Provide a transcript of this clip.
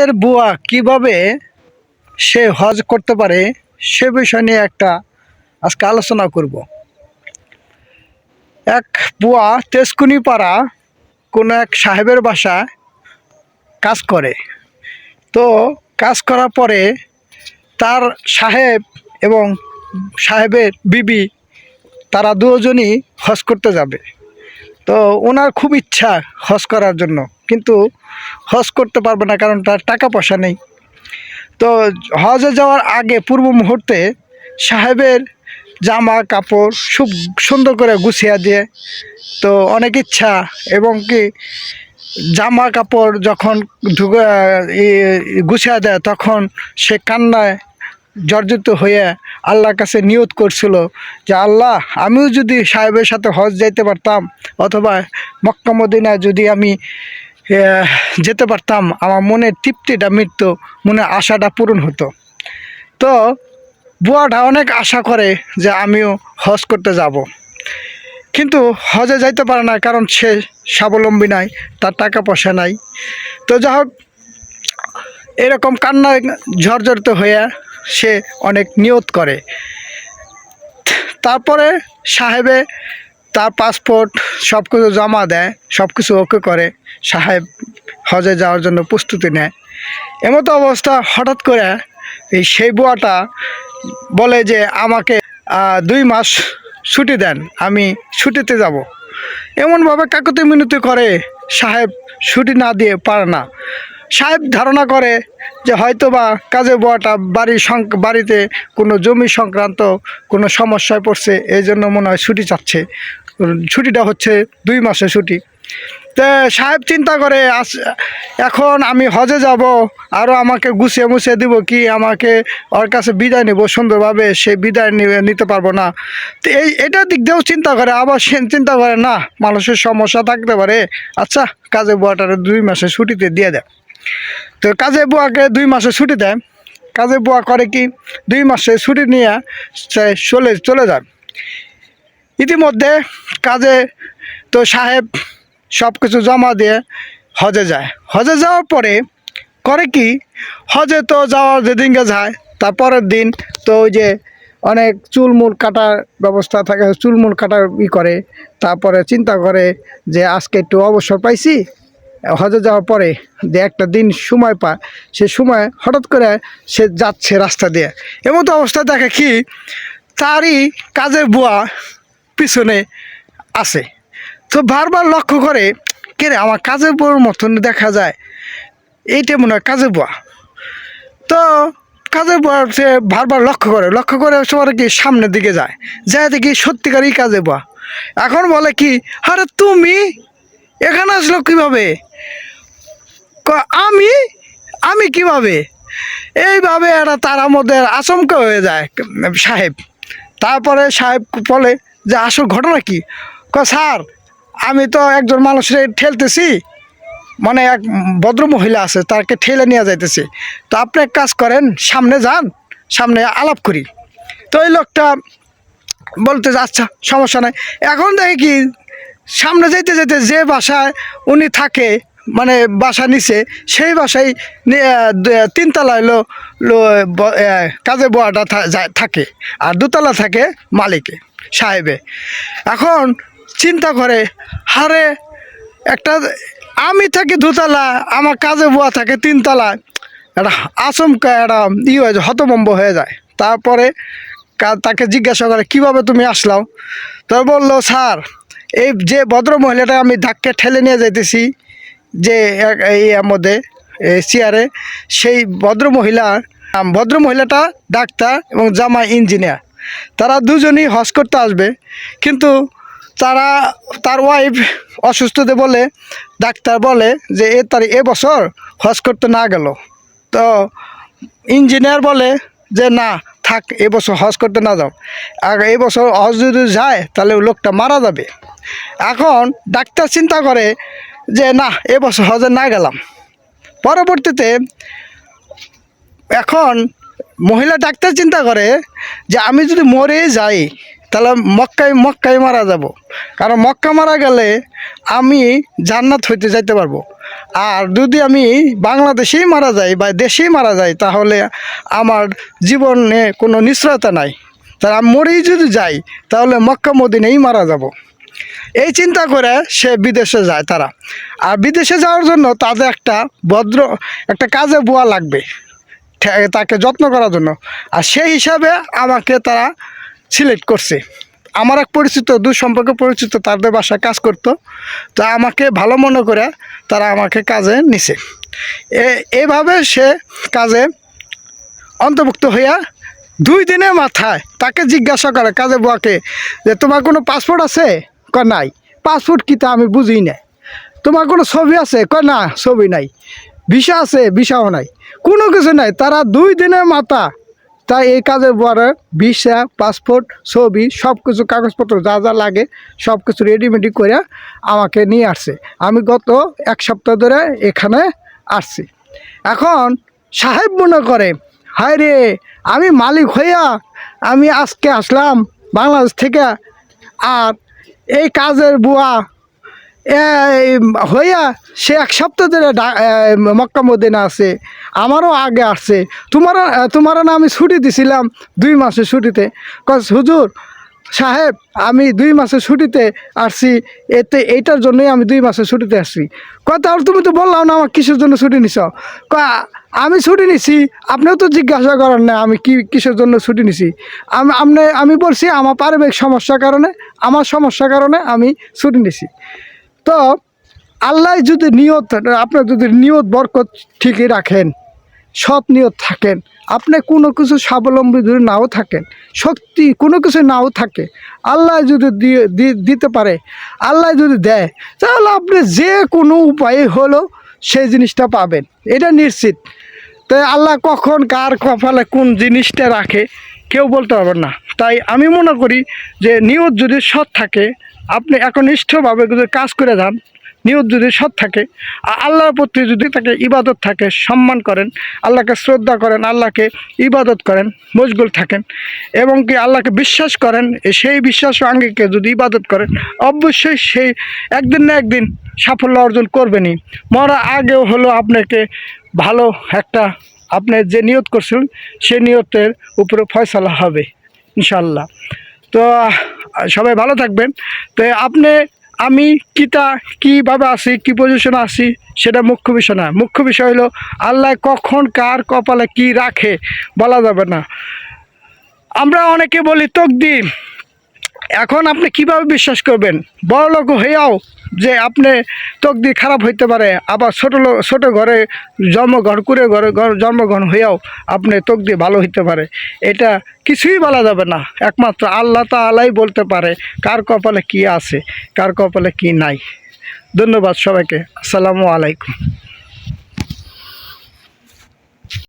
এর বুয়া কীভাবে সে হজ করতে পারে সে বিষয় নিয়ে একটা আজকে আলোচনা করব। এক বুয়া তেজকুনি পাড়া কোনো এক সাহেবের বাসায় কাজ করে। তো কাজ করার পরে তার সাহেব এবং সাহেবের বিবি তারা দুজনই হজ করতে যাবে। তো ওনার খুব ইচ্ছা হজ করার জন্য। কিন্তু হজ করতে পারবে না কারণ তার টাকা পয়সা নেই। তো হজে যাওয়ার আগে পূর্ব মুহূর্তে সাহেবের জামা কাপড় খুব সুন্দর করে গুছিয়ে দিয়ে তো অনেক ইচ্ছা এবং কি জামা কাপড় যখন গুছিয়ে দেয় তখন সে কান্নায় জর্জরিত হয়ে আল্লাহর কাছে নিয়ত করছিল যে, আল্লাহ, আমিও যদি সাহেবের সাথে হজ যাইতে পারতাম অথবা মক্কা মদিনায় যদি আমি যেতে পারতাম, আমার মনের তৃপ্তিটা মৃত্যু মনে আশাটা পূরণ হতো। তো বুয়াটা অনেক আশা করে যে, আমিও হজ করতে যাব। কিন্তু হজে যাইতে পারে না কারণ সে স্বাবলম্বী নাই, তার টাকা পয়সা নাই। তো যা হোক, এরকম কান্নায় ঝরঝরিত হয়ে সে অনেক নিয়ত করে। তারপরে সাহেবে তার পাসপোর্ট সব কিছু জমা দেয় সব কিছু ওকে করে। সাহেব হজে যাওয়ার জন্য প্রস্তুতি নেয়। এমতো অবস্থা হঠাৎ করে এই সেই বুয়াটা বলে যে, আমাকে দুই মাস ছুটি দেন, আমি ছুটিতে যাব। এমনভাবে কাকুতি মিনতি করে সাহেব ছুটি না দিয়ে পারে না। সাহেব ধারণা করে যে হয়তো বা কাজে বুয়াটা বাড়ির সং- বাড়িতে কোনো জমি সংক্রান্ত কোনো সমস্যায় পড়ছে, এই জন্য মনে হয় ছুটি চাচ্ছে। ছুটিটা হচ্ছে দুই মাসে ছুটি। তো সাহেব চিন্তা করে, আস- এখন আমি হজে যাব আরও আমাকে গুছিয়ে মুছিয়ে দিব কি, আমাকে ওর কাছে বিদায় নেব, সুন্দরভাবে সে বিদায় নিতে পারব না। তো এই এটার দিক দিয়েও চিন্তা করে, আবার সে চিন্তা করে, না, মানুষের সমস্যা থাকতে পারে। আচ্ছা কাজে বুয়াটারে দুই মাসে ছুটিতে দিয়ে দেয়। তো কাজে বুয়াকে দুই মাসে ছুটি দেয়। কাজে বুয়া করে কি, দুই মাসে ছুটি নিয়ে চলে চলে যায়। ইতিমধ্যে কাজে তো সাহেব সব কিছু জমা দিয়ে হজে যায়। হজে যাওয়ার পরে করে কি, হজে তো যাওয়ার যেদিনকে যায় তারপরের দিন তো ওই যে অনেক চুলমুল কাটার ব্যবস্থা থাকে চুলমুল কাটার ই করে, তারপরে চিন্তা করে যে আজকে একটু অবসর পাইছি হজে যাওয়ার পরে যে একটা দিন সময় পায়, সে সময় হঠাৎ করে সে যাচ্ছে রাস্তা দিয়ে। এমতো অবস্থা দেখে কি তারই কাজের বুয়া পিছনে আছে। তো বারবার লক্ষ্য করে, কে আমার কাজের বুয়ার মতন দেখা যায়। এইটা মনে হয় কাজের বুয়া। তো কাজের বুয়া সে বারবার লক্ষ্য করে লক্ষ্য করে সবার কি সামনের দিকে যায়। যায় দেখি সত্যিকারই কাজে বুয়া। এখন বলে কি, আরে তুমি এখানে আসলো কীভাবে? আমি? আমি কীভাবে? এইভাবে একটা তারা মধ্যে আচমকা হয়ে যায়, সাহেব। তারপরে সাহেব বলে যে, আসল ঘটনা কি? ক স্যার, আমি তো একজন মানুষের ঠেলতেছি। মানে এক ভদ্র মহিলা আছে, তাকে ঠেলে নিয়ে যাইতেছে। তো আপনি এক কাজ করেন, সামনে যান, সামনে আলাপ করি। তো ওই লোকটা বলতে আচ্ছা সমস্যা নাই। এখন দেখি কি সামনে যেতে যেতে যে বাসায় উনি থাকে মানে বাসা নিচে সেই বাসায় নি- আহ, দ- তিনতলায় লো লো ব- আহ, কাজে বোয়াটা থাকে। আর দুতলা থাকে মালিকে সাহেবে। এখন চিন্তা করে হারে একটা আমি থাকি দুতলা আমার কাজে বুয়া থাকে তিনতলা একটা আচমকা একটা ই হয়ে যায় হতভম্ব হয়ে যায়। তারপরে তাকে জিজ্ঞাসা করে কীভাবে তুমি আসলাও তো বলল স্যার এই যে ভদ্র মহিলাটা আমি ধাক্কে ঠেলে নিয়ে যাইতেছি, যে এই মধ্যে চেয়ারে সেই ভদ্র মহিলা ভদ্র মহিলাটা ডাক্তার এবং জামা ইঞ্জিনিয়ার তারা দুজনই হজ করতে আসবে, কিন্তু তারা, তার ওয়াইফ অসুস্থতে বলে, ডাক্তার বলে যে, এ তার এবছর হজ করতে না গেল। তো ইঞ্জিনিয়ার বলে যে, না থাক এবছর হজ করতে না যাও। আর এবছর হজ যদি যায়, তাহলে লোকটা মারা যাবে। এখন ডাক্তার চিন্তা করে যে, না এবছর হজে না গেলাম। পরবর্তীতে এখন মহিলা ডাক্তার চিন্তা করে যে, আমি যদি মরে যাই, তাহলে মক্কায় মক্কায় মারা যাব। কারণ মক্কা মারা গেলে আমি জান্নাত হইতে যাইতে পারব। আর যদি আমি বাংলাদেশেই মারা যাই বা দেশেই মারা যাই, তাহলে আমার জীবনে কোনো নিশ্চয়তা নাই। আমি মরেই যদি যাই, তাহলে মক্কা মদিনেই মারা যাব। এই চিন্তা করে সে বিদেশে যায় তারা। আর বিদেশে যাওয়ার জন্য তাদের একটা ভদ্র, একটা কাজে বুয়া লাগবে তাকে যত্ন করার জন্য। আর সেই হিসাবে আমাকে তারা সিলেক্ট করছে। আমার এক পরিচিত দূর সম্পর্কে পরিচিত, তাদের বাসায় কাজ করতো। তা আমাকে ভালো মনে করে তারা আমাকে কাজে নিছে। এভাবে সে কাজে অন্তর্ভুক্ত হইয়া দুই দিনের মাথায় তাকে জিজ্ঞাসা করে, কাজে বুয়াকে, যে তোমার কোনো পাসপোর্ট আছে? ক নাই। পাসপোর্ট কি তা আমি বুঝি না তোমার কোনো ছবি আছে? ক না, ছবি নাই। ভিসা আছে, ভিসাও নাই। কোনো কিছু নাই। তারা দুই দিনের মাথা তাই এই কাজের পরে ভিসা, পাসপোর্ট, ছবি সব কিছু কাগজপত্র যা যা লাগে সব কিছু রেডিমেডি করে আমাকে নিয়ে আসছে। আমি গত এক সপ্তাহ ধরে এখানে আসছি। এখন সাহেব মনে করে, হায় রে, আমি মালিক হইয়া আমি আজকে আসলাম বাংলাদেশ থেকে, আর এই কাজের বুয়া হইয়া সে এক সপ্তাহ ধরে মক্কা মদিনা আছে আমারও আগে আসছে। তোমার তোমার না আমি ছুটি দিছিলাম দুই মাসের ছুটিতে। কস হুজুর সাহেব আমি দুই মাসের ছুটিতে আসছি এতে এইটার জন্যই আমি দুই মাসের ছুটিতে আসছি। কথা আর তুমি তো বললাম না আমার কিসের জন্য ছুটি নিছ? কয়, আমি ছুটি নিছি আপনিও তো জিজ্ঞাসা করেন না আমি কি কিসের জন্য ছুটি নিছি। আমি আপনি আমি বলছি আমার পারিবারিক সমস্যার কারণে আমার সমস্যার কারণে আমি ছুটি নিছি। তো আল্লাহ যদি নিয়ত, আপনার যদি নিয়ত, বরকত ঠিকই রাখেন, সৎ নিয়ত থাকেন, আপনি কোনো কিছু স্বাবলম্বী যদি নাও থাকেন শক্তি কোনো কিছু নাও থাকে, আল্লাহ যদি দিয়ে দিতে পারে, আল্লাহ যদি দেয়, তাহলে আপনি যে কোনো উপায়ে হলো সেই জিনিসটা পাবেন। এটা নিশ্চিত। তাই আল্লাহ কখন, কার কপালে কোন জিনিসটা রাখে, কেউ বলতে পারবেন না। তাই আমি মনে করি যে নিয়ত যদি সৎ থাকে আপনি একনিষ্ঠভাবে যদি কাজ করে যান, নিয়ত যদি সৎ থাকে, আর আল্লাহর প্রতি যদি তাকে ইবাদত থাকে, সম্মান করেন, আল্লাহকে শ্রদ্ধা করেন, আল্লাহকে ইবাদত করেন মজগুল থাকেন, এবং কি আল্লাহকে বিশ্বাস করেন সেই বিশ্বাস আঙ্গিকে যদি ইবাদত করেন, অবশ্যই সেই একদিন না একদিন সাফল্য অর্জন করবেনই। মরা আগেও হলো আপনাকে ভালো একটা আপনি যে নিয়ত করছিলেন সেই নিয়তের উপরে ফয়সালা হবে ইনশাল্লাহ তো, সবাই ভালো থাকবেন। তো আপনি, আমি, কিতা, কীভাবে আছি, কী পজিশনে আছি, সেটা মুখ্য বিষয় না। মুখ্য বিষয় হলো, আল্লাহ কখন কার কপালে কি রাখে, বলা যাবে না। আমরা অনেকে বলি তকদির এখন আপনি কীভাবে বিশ্বাস করবেন? বড় লোক হইয়াও যে আপনি তকদির খারাপ হইতে পারে, আবার ছোটো লোক ছোটো ঘরে জন্মগ্রহণ করে ঘরে জন্মগ্রহণ হইয়াও আপনি তকদির ভালো হইতে পারে। এটা কিছুই বলা যাবে না। একমাত্র আল্লাহ তালাই বলতে পারে কার কপালে কি আছে, কার কপালে কি নাই। ধন্যবাদ সবাইকে। আসসালামু আলাইকুম।